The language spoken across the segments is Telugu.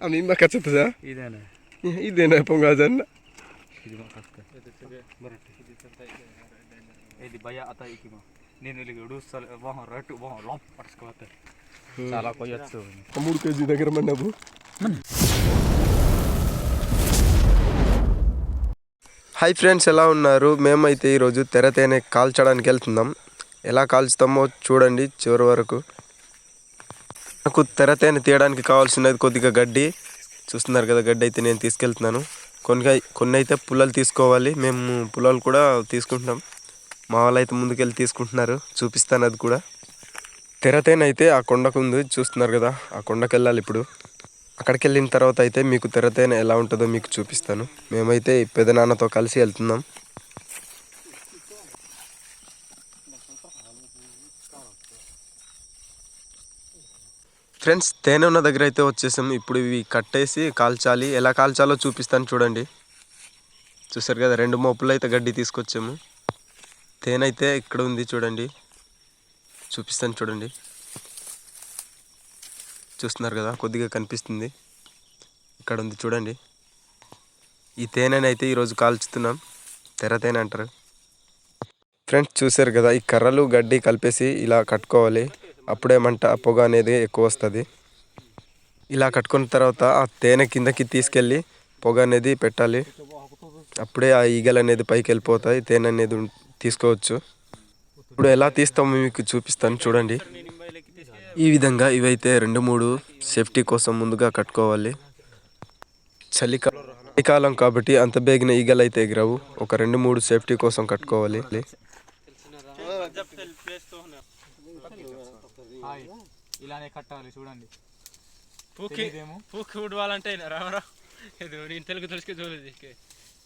A నేను ఇల్లు ఉడుస్తా వాహం కేజీ దగ్గర మన్నాబు హాయ్ ఫ్రెండ్స్ ఎలా ఉన్నారు? మేమైతే ఈరోజు తెర తేనె కాల్చడానికి వెళ్తున్నాం. ఎలా కాల్చుతామో చూడండి చివరి వరకు. నాకు తెరతేనె తీయడానికి కావాల్సినది కొద్దిగా గడ్డి. చూస్తున్నారు కదా గడ్డి అయితే నేను తీసుకెళ్తున్నాను. కొన్ని కొన్ని అయితే పుల్లలు తీసుకోవాలి. మేము పుల్లలు కూడా తీసుకుంటున్నాం. మా వాళ్ళు అయితే ముందుకెళ్ళి తీసుకుంటున్నారు. చూపిస్తాను అది కూడా. తెరతేనైతే అయితే ఆ కొండకు ఉంది. చూస్తున్నారు కదా ఆ కొండకు వెళ్ళాలి ఇప్పుడు. అక్కడికి వెళ్ళిన తర్వాత అయితే మీకు తెరతేన ఎలా ఉంటుందో మీకు చూపిస్తాను. మేమైతే పెదనాన్నతో కలిసి వెళ్తున్నాం. ఫ్రెండ్స్ తేనె ఉన్న దగ్గర అయితే వచ్చేసాం. ఇప్పుడు ఇవి కట్టేసి కాల్చాలి. ఎలా కాల్చాలో చూపిస్తాను చూడండి. చూసారు కదా రెండు మోపులు అయితే గడ్డి తీసుకొచ్చాము. తేనె అయితే ఇక్కడ ఉంది చూడండి. చూపిస్తాను చూడండి. చూస్తున్నారు కదా కొద్దిగా కనిపిస్తుంది. ఇక్కడ ఉంది చూడండి. ఈ తేనెని అయితే ఈరోజు కాల్చుతున్నాం. తెర తేనె అంటారు. ఫ్రెండ్స్ చూసారు కదా ఈ కర్రలు గడ్డి కలిపేసి ఇలా కట్టుకోవాలి. అప్పుడే మంట పొగ అనేది ఎక్కువ వస్తుంది ఇలా కట్టుకున్న తర్వాత ఆ తేనె కిందకి తీసుకెళ్ళి పొగ అనేది పెట్టాలి. అప్పుడే ఆ ఈగలు అనేది పైకి వెళ్ళిపోతాయి తేనె అనేది ఉం- తీసుకోవచ్చు. ఇప్పుడు ఎలా తీస్తామో మీకు చూపిస్తాను చూడండి. ఈ విధంగా ఇవైతే రెండు మూడు సేఫ్టీ కోసం ముందుగా కట్టుకోవాలి. చలికా చలికాలం కాబట్టి అంత బేగిన ఈగలు అయితే ఎగిరవు. ఒక రెండు మూడు సేఫ్టీ కోసం కట్టుకోవాలి హాయ్ ఇలానే కట్టాలి చూడండి. పూకి ఉడవాలంటే రామరా ఇది నేను తెలుగు తెలుసుకు చూడలేదు.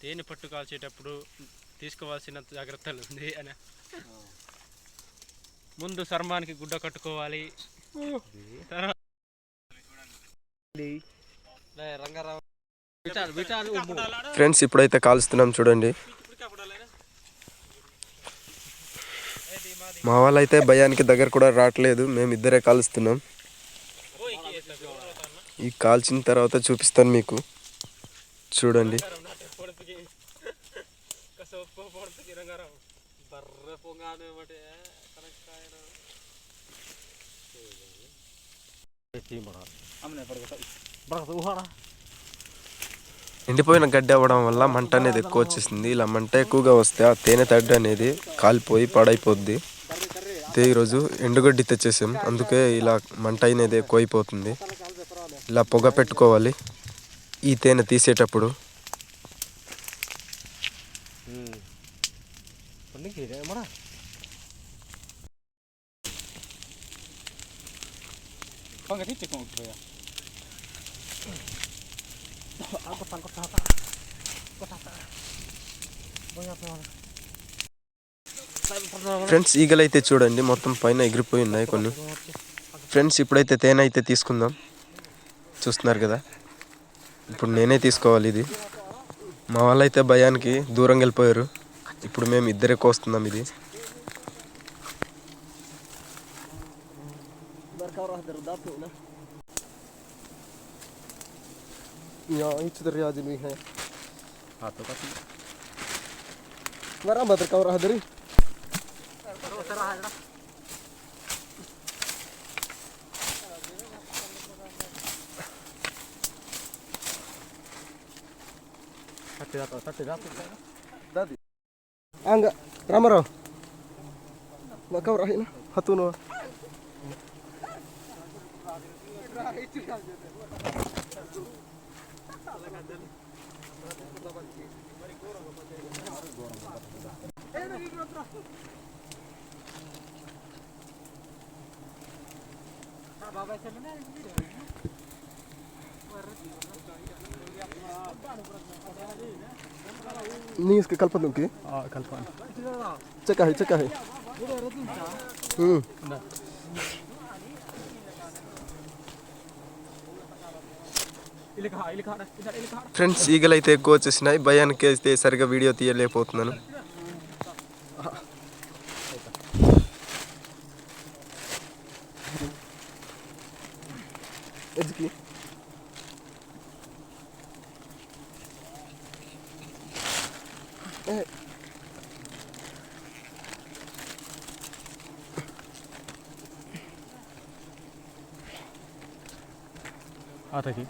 తేనె పట్టు కాల్చేటప్పుడు తీసుకోవాల్సిన జాగ్రత్తలు ఉంది అని. ముందు చర్మానికి గుడ్డ కట్టుకోవాలి. తర్వాత. ఫ్రెండ్స్ ఇప్పుడైతే కాలుస్తున్నాం చూడండి. మా వాళ్ళైతే భయానికి దగ్గర కూడా రావట్లేదు. మేము ఇద్దరే కాలుస్తున్నాం. ఈ కాల్చిన తర్వాత చూపిస్తాను మీకు. చూడండి. ఎండిపోయిన గడ్డి అవ్వడం వల్ల మంట అనేది ఎక్కువ వచ్చేసింది. ఇలా మంట ఎక్కువగా వస్తే ఆ తేనె తడ్డ అనేది కాలిపోయి పాడైపోద్ది. అయితే ఈరోజు ఎండుగడ్డి తెచ్చేసాం. అందుకే ఇలా మంట అనేది ఎక్కువ అయిపోతుంది ఇలా పొగ పెట్టుకోవాలి. ఈ తేనె తీసేటప్పుడు. Voy a probar. ఫ్రెండ్స్ ఈగలు అయితే చూడండి మొత్తం పైన ఎగిరిపోయి ఉన్నాయి కొన్ని. ఫ్రెండ్స్ ఇప్పుడైతే తేనె అయితే తీసుకుందాం. చూస్తున్నారు కదా? ఇప్పుడు నేనే తీసుకోవాలి ఇది. మా వాళ్ళైతే భయానికి దూరం వెళ్ళిపోయారు. ఇప్పుడు మేము ఇద్దరే కోస్తున్నాం ఇది. Ja, iets er ja, terah terah Angga, ramaro. Maka rahina satu Thank. Ni ska kalpa dunki. కలపాలి Cek ahi, cek ahi. Hmm. ఇల్లు కా ఇల్లు కాడ ఇల్లు కాడ ఫ్రెండ్స్ ఈగలు అయితే ఎక్కువ వచ్చేసినాయి భయానికి అయితే సరిగా వీడియో తీయలేకపోతున్నాను எடுத்துக்கு आता की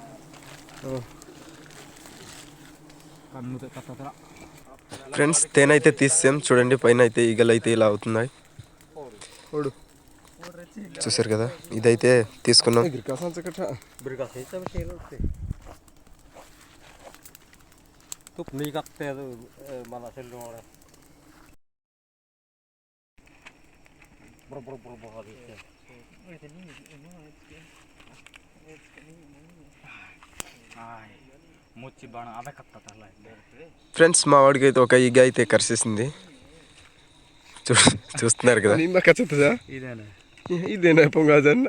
ఫ్రెండ్స్ తేనైతే తీసాం చూడండి పైన అయితే ఈగలు అయితే ఇలా అవుతున్నాయి చూసారు కదా? ఇదైతే తీసుకున్నాం. ఫ్రెండ్స్ మా వాడికి అయితే ఒక ఈగ అయితే కరిసేసింది. చూ చూస్తున్నారు కదా? ಇದೇನ ಪೊಂಗಾಜನ್ನ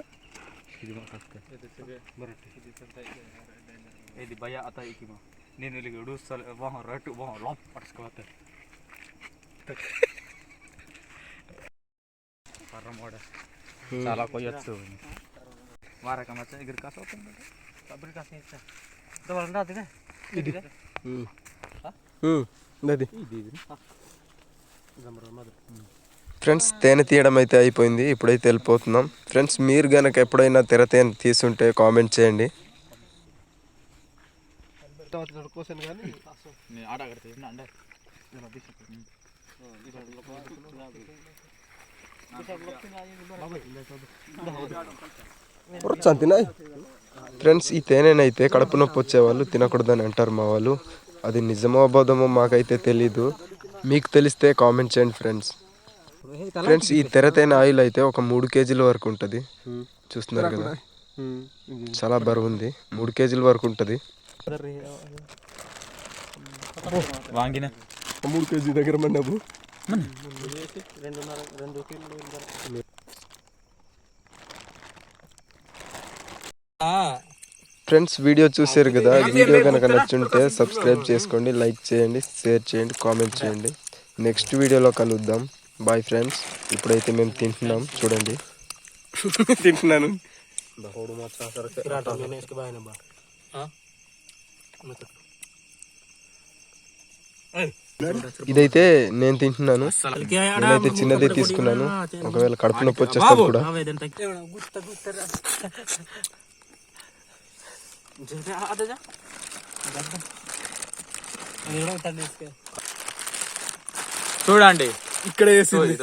ಇದು ಭಯ ಆತ ಈಕಿಮ ನೀನು ಇಲ್ಲಿಗೆ ಹಿಡು ಸಲ ವಾಹ ರಟ್ಟು ವಾಹ ಲಾಪ್ ಪಡಿಸ್ಕೊಳತ್ತೆ ಪರ ಮಾಡ ಸಾಲ ಕೊಯ್ಯತ್ತು ಮಾರಕ ಮಚ್ಚ ಇದ್ರ ಕಾಸು ಹೋಗ್ತಂದ್ರೆ ಕಬ್ರಿ ಕಾಸು ಹೆಚ್ಚ ದವರಂದ ಅದಿದೆ ಇದಿದೆ ಹ್ಞೂ ಹ್ಞೂ ನದಿ ಇದೆ ಜಮರ ಮಾದ್ರ ಹ್ಞೂ ఫ్రెండ్స్ తేనె తీయడం అయితే అయిపోయింది. ఇప్పుడైతే వెళ్ళిపోతున్నాం. ఫ్రెండ్స్ మీరు గనక ఎప్పుడైనా తెర తేనె తీసుంటే కామెంట్ చేయండి. ఫ్రెండ్స్ ఈ తేనెనైతే కడుపు నొప్పి వచ్చేవాళ్ళు తినకూడదని అంటారు మా వాళ్ళు. అది నిజమో అబద్ధమో మాకైతే తెలీదు. మీకు తెలిస్తే కామెంట్ చేయండి ఫ్రెండ్స్. ఫ్రెండ్స్ ఈ తెర తేనె ఆయిల్ అయితే ఒక మూడు కేజీల వరకు ఉంటుంది. చూస్తున్నారు కదా? చాలా బరువు ఉంది. మూడు కేజీల వరకు ఉంటుంది. వాంగిన. మూడు కేజీ దగ్గర మన్నావు. ఫ్రెండ్స్ వీడియో చూసారు కదా? వీడియో కనుక నచ్చుంటే సబ్స్క్రైబ్ చేసుకోండి లైక్ చేయండి షేర్ చేయండి కామెంట్ చేయండి. నెక్స్ట్ వీడియోలో కలుద్దాం. బాయ్ ఫ్రెండ్స్ ఇప్పుడైతే మేము తింటున్నాం. చూడండి. తింటున్నాను. ఇదైతే నేను తింటున్నాను. నేనైతే చిన్నది తీసుకున్నాను. ఒకవేళ కడుపు నొప్పి వచ్చేస్తుంది కూడా. చూడండి. ఇక్కడ వేసింది.